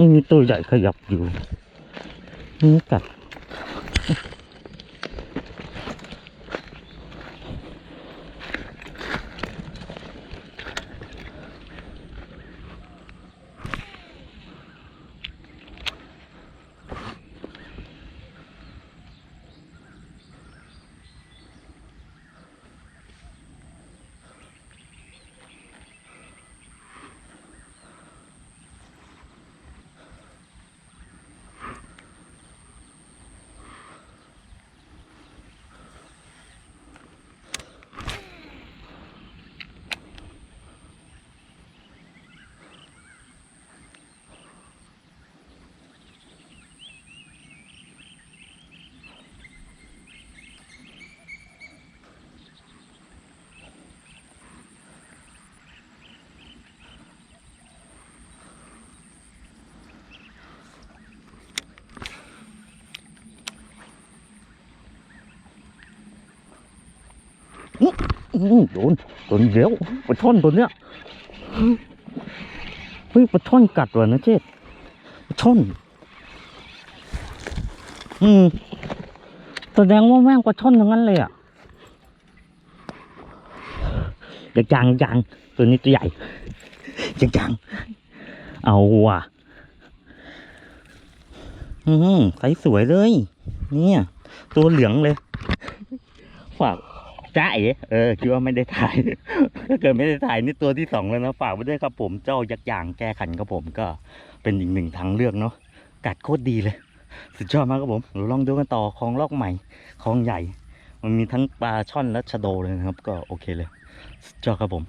นี่มีตัวใหญ่ขยับอยู่นี่กัด โดนโดนเดี๋ยวปลาช่อนตัวเนี้ยเฮ้ยปลาช่อนกัดว่ะนะเจ๊ปลาช่อนอืมแสดงว่าแม่งปลาช่อนทั้งนั้นเลยอะอยากจางจางตัวนี้ตัวใหญ่จางจางเอาว่ะอืมใสสวยเลย เนี่ย ตัวเหลืองเลยฝาก จ้าเอ๋เออคิดว่าไม่ได้ถ่าย ถ้าเกิดไม่ได้ถ่ายนี่ตัวที่สองแล้วนะฝากไว้ด้วยครับผมเจ้ายักษ์ยางแก้ขันครับผมก็เป็นอีกหนึ่งทางเลือกเนาะกัดโคตรดีเลย สุดยอดมากครับผมเราลองดูกันต่อคลองลอกใหม่คลองใหญ่ มันมีทั้งปลาช่อนและชะโดเลยนะครับ ก็โอเคเลยสุดยอดครับผม